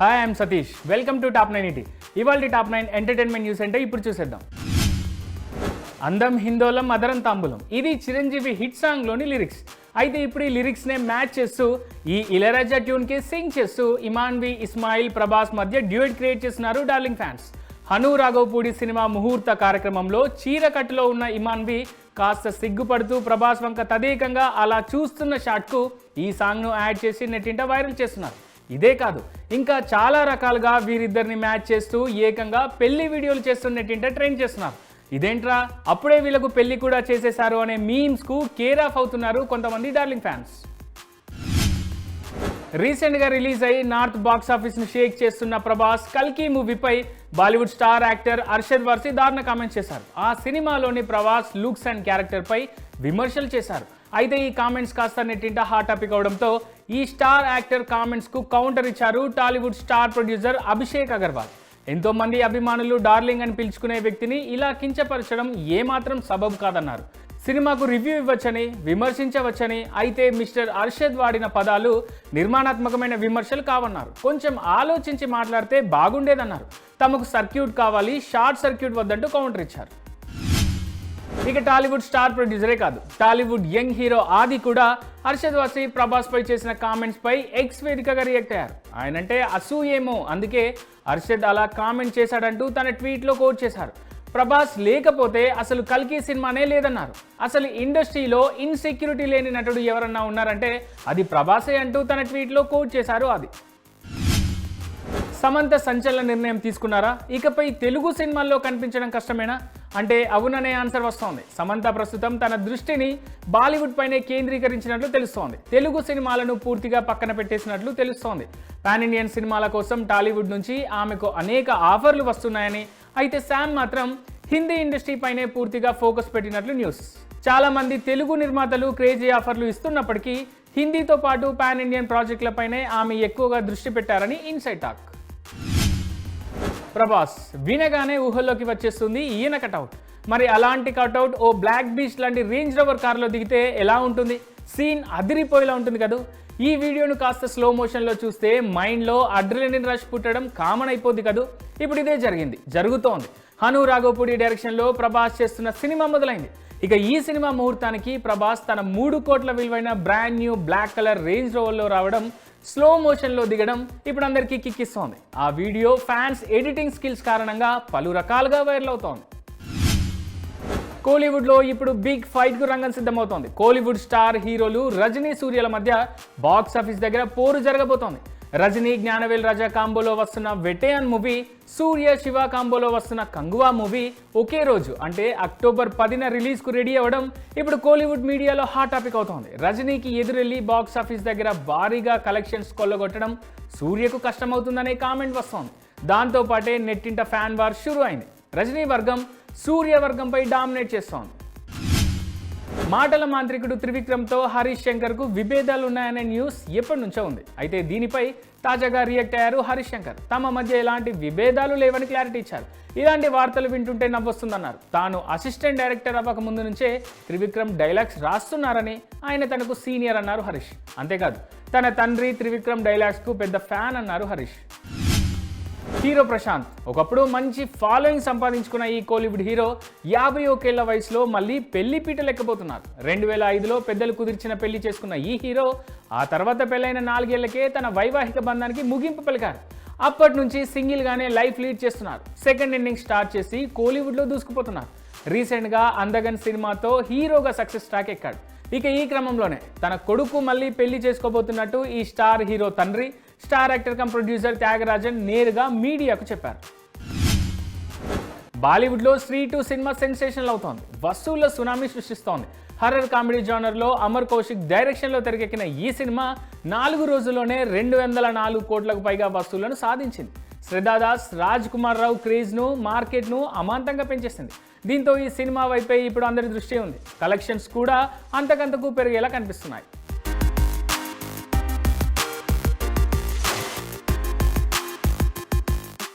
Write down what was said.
Hi I'm Satish welcome to top nine ET ఇవాళ top nine entertainment news అంటే ఇప్పుడు చూసేద్దాం. అందం హిందోలం అదరం తాంబూలం. ఇది చిరంజీవి హిట్ సాంగ్లోని లిరిక్స్ అయితే ఇప్పుడు ఈ లిరిక్స్నే మ్యాచ్ చేస్తూ ఈ ఇళరాజా ట్యూన్కి సింగ్ చేస్తూ ఇమాన్వి ఇస్మాయిల్ ప్రభాస్ మధ్య డ్యూయట్ క్రియేట్ చేస్తున్నారు darling fans Hanu Raghavapudi cinema ముహూర్త కార్యక్రమంలో చీరకట్టులో ఉన్న ఇమాన్వి కాస్త సిగ్గుపడుతూ ప్రభాస్ వంక తదేకంగా అలా చూస్తున్న షాట్కు ఈ సాంగ్ను యాడ్ చేసి నెట్టింట వైరల్ చేస్తున్నారు. ఇదే కాదు ఇంకా చాలా రకాలుగా వీరిద్దరిని మ్యాచ్ చేస్తూ ఏకంగా పెళ్ళి వీడియోలు చేస్తున్న ట్రైన్ చేస్తున్నారు. ఇదేంట్రా? అప్పుడే వీళ్ళకు పెళ్ళి కూడా చేసేశారు అనే మీమ్స్కు కేర్ ఆఫ్ అవుతున్నారు కొంతమంది డార్లింగ్ ఫ్యాన్స్. రీసెంట్గా రిలీజ్ అయి నార్త్ బాక్స్ ఆఫీస్ను షేక్ చేస్తున్న ప్రభాస్ కల్కి మూవీపై Bollywood star actor Arshad Warsi దారుణ కామెంట్స్ చేశారు. ఆ సినిమాలోని ప్రభాస్ లుక్స్ అండ్ క్యారెక్టర్పై విమర్శలు చేశారు. అయితే ఈ కామెంట్స్ కాస్త నెట్టింట హాట్ టాపిక్ అవడంతో ఈ స్టార్ యాక్టర్ కామెంట్స్కు కౌంటర్ ఇచ్చారు Tollywood star producer Abhishek Agarwal. ఎంతోమంది అభిమానులు డార్లింగ్ అని పిలుచుకునే వ్యక్తిని ఇలా కించపరచడం ఏమాత్రం సబబు కాదన్నారు. సినిమాకు రివ్యూ ఇవ్వచ్చని విమర్శించవచ్చని అయితే మిస్టర్ అర్షద్ వాడిన పదాలు నిర్మాణాత్మకమైన విమర్శలు కావన్నారు. కొంచెం ఆలోచించి మాట్లాడితే బాగుండేదన్నారు. తమకు సర్క్యూట్ కావాలి షార్ట్ సర్క్యూట్ వద్దంటూ కౌంటర్ ఇచ్చారు. ఇక టాలీవుడ్ స్టార్ ప్రొడ్యూసరే కాదు. టాలీవుడ్ యంగ్ హీరో ఆది కూడా హర్షద్ వసీ ప్రభాస్ పై చేసిన కామెంట్స్ పై ఎక్స్ వేదికగా రియాక్ట్ అయ్యారు. ఆయనంటే అసూయేమో అందుకే హర్షద్ అలా కామెంట్ చేశాడంటూ తన ట్వీట్లో కోట్ చేశారు. ప్రభాస్ లేకపోతే అసలు కల్కి సినిమానే లేదన్నారు. అసలు ఇండస్ట్రీలో ఇన్సెక్యూరిటీ లేని నటుడు ఎవరన్నా ఉన్నారంటే అది ప్రభాసే అంటూ తన ట్వీట్లో కోట్ చేశారు అది సమంత సంచలన నిర్ణయం తీసుకున్నారా? ఇకపై తెలుగు సినిమాల్లో కనిపించడం కష్టమేనా? అంటే అవుననే ఆన్సర్ వస్తోంది. సమంత ప్రస్తుతం తన దృష్టిని బాలీవుడ్ పైనే కేంద్రీకరించినట్లు తెలుస్తోంది. తెలుగు సినిమాలను పూర్తిగా పక్కన పెట్టేసినట్లు తెలుస్తోంది. పాన్ ఇండియన్ సినిమాల కోసం టాలీవుడ్ నుంచి ఆమెకు అనేక ఆఫర్లు వస్తున్నాయని అయితే శామ్ మాత్రం హిందీ ఇండస్ట్రీ పైనే పూర్తిగా ఫోకస్ పెట్టినట్లు న్యూస్. చాలామంది తెలుగు నిర్మాతలు క్రేజీ ఆఫర్లు ఇస్తున్నప్పటికీ హిందీతో పాటు పాన్ ఇండియన్ ప్రాజెక్టులపైనే ఆమె ఎక్కువగా దృష్టి పెట్టారని ఇన్సైట్ టాక్. ప్రభాస్ వినగానే ఊహల్లోకి వచ్చేస్తుంది ఈయన కటౌట్. మరి అలాంటి కటౌట్ ఓ బ్లాక్ బీచ్ లాంటి రేంజ్ రోవర్ కార్లో దిగితే ఎలా ఉంటుంది? సీన్ అదిరిపోయేలా ఉంటుంది కదా? ఈ వీడియోను కాస్త స్లో మోషన్లో చూస్తే మైండ్లో అడ్రిలిన్ రష్ పుట్టడం కామన్ అయిపోద్ది కదూ? ఇప్పుడు ఇదే జరిగింది జరుగుతోంది. హను రాఘోపూడి డైరెక్షన్లో ప్రభాస్ చేస్తున్న సినిమా మొదలైంది. ఇక ఈ సినిమా ముహూర్తానికి ప్రభాస్ తన మూడు కోట్ల విలువైన brand new black colour range రోవర్లో రావడం స్లో మోషన్లో దిగడం ఇప్పుడు అందరికీ కిక్కిస్తోంది. ఆ వీడియో ఫ్యాన్స్ ఎడిటింగ్ స్కిల్స్ కారణంగా పలు రకాలుగా వైరల్ అవుతోంది. కోలీవుడ్లో ఇప్పుడు బిగ్ ఫైట్కు రంగం సిద్ధమవుతోంది. కోలీవుడ్ స్టార్ హీరోలు రజనీ సూర్యల మధ్య బాక్స్ ఆఫీస్ దగ్గర పోరు జరగబోతోంది. రజనీ జ్ఞానవేల్ రజ కాంబోలో వస్తున్న వెటయన్ మూవీ సూర్య శివ కాంబోలో వస్తున్న కంగువా మూవీ ఒకే రోజు అంటే అక్టోబర్ పదిన రిలీజ్కు రెడీ అవ్వడం ఇప్పుడు కోలీవుడ్ మీడియాలో హాట్ టాపిక్ అవుతోంది. రజనీకి ఎదురెళ్ళి బాక్స్ ఆఫీస్ దగ్గర భారీగా కలెక్షన్స్ కొల్లగొట్టడం సూర్యకు కష్టమవుతుందనే కామెంట్ వస్తోంది. దాంతోపాటే నెట్టింట ఫ్యాన్ వార్ షురు అయింది. రజనీ వర్గం సూర్య వర్గంపై డామినేట్ చేస్తోంది. మాటల మాంత్రికుడు త్రివిక్రమ్తో హరీష్ శంకర్కు విభేదాలు ఉన్నాయనే న్యూస్ ఎప్పటి నుంచో ఉంది. అయితే దీనిపై తాజాగా రియాక్ట్ అయ్యారు హరీష్ శంకర్. తమ మధ్య ఎలాంటి విభేదాలు లేవని క్లారిటీ ఇచ్చారు. ఇలాంటి వార్తలు వింటుంటే నవ్వొస్తుందన్నారు. తాను అసిస్టెంట్ డైరెక్టర్ అవ్వక ముందు నుంచే త్రివిక్రమ్ డైలాగ్స్ రాస్తున్నారని ఆయన తనకు సీనియర్ అన్నారు హరీష్. అంతేకాదు తన తండ్రి త్రివిక్రమ్ డైలాగ్స్కు పెద్ద ఫ్యాన్ అన్నారు హరీష్. హీరో ప్రశాంత్. ఒకప్పుడు మంచి ఫాలోయింగ్ సంపాదించుకున్న ఈ కోలీవుడ్ హీరో యాభై ఒకేళ్ళ వయసులో మళ్ళీ పెళ్ళి పీట లెక్కపోతున్నారు రెండు వేల ఐదులో పెద్దలు కుదిర్చిన పెళ్ళి చేసుకున్న ఈ హీరో ఆ తర్వాత పెళ్ళైన నాలుగేళ్ళకే తన వైవాహిక బంధానికి ముగింపు పలికారు. అప్పటి నుంచి సింగిల్గానే లైఫ్ లీడ్ చేస్తున్నారు. సెకండ్ ఇన్నింగ్ స్టార్ట్ చేసి కోలీవుడ్లో దూసుకుపోతున్నారు. రీసెంట్గా అందగన్ సినిమాతో హీరోగా సక్సెస్ ట్రాక్ ఎక్కాడు. ఇక ఈ క్రమంలోనే తన కొడుకు మళ్ళీ పెళ్ళి చేసుకోబోతున్నట్టు ఈ స్టార్ హీరో తండ్రి star actor cum producer Thiagarajan నేరుగా మీడియాకు చెప్పారు. బాలీవుడ్లో శ్రీ టూ సినిమా సెన్సేషనల్ అవుతోంది. వసూళ్ళ సునామీ సృష్టిస్తోంది. హర్రర్ కామెడీ జానర్లో అమర్ కౌశిక్ డైరెక్షన్లో తెరకెక్కిన ఈ సినిమా నాలుగు రోజుల్లోనే రెండు వందల నాలుగు కోట్లకు పైగా వస్తువులను సాధించింది. శ్రద్ధాదాస్ రాజ్ కుమార్ రావు క్రేజ్ను మార్కెట్ను అమాంతంగా పెంచేసింది. దీంతో ఈ సినిమా వైపే ఇప్పుడు అందరి దృష్టి ఉంది. కలెక్షన్స్ కూడా అంతకంతకు పెరిగేలా కనిపిస్తున్నాయి.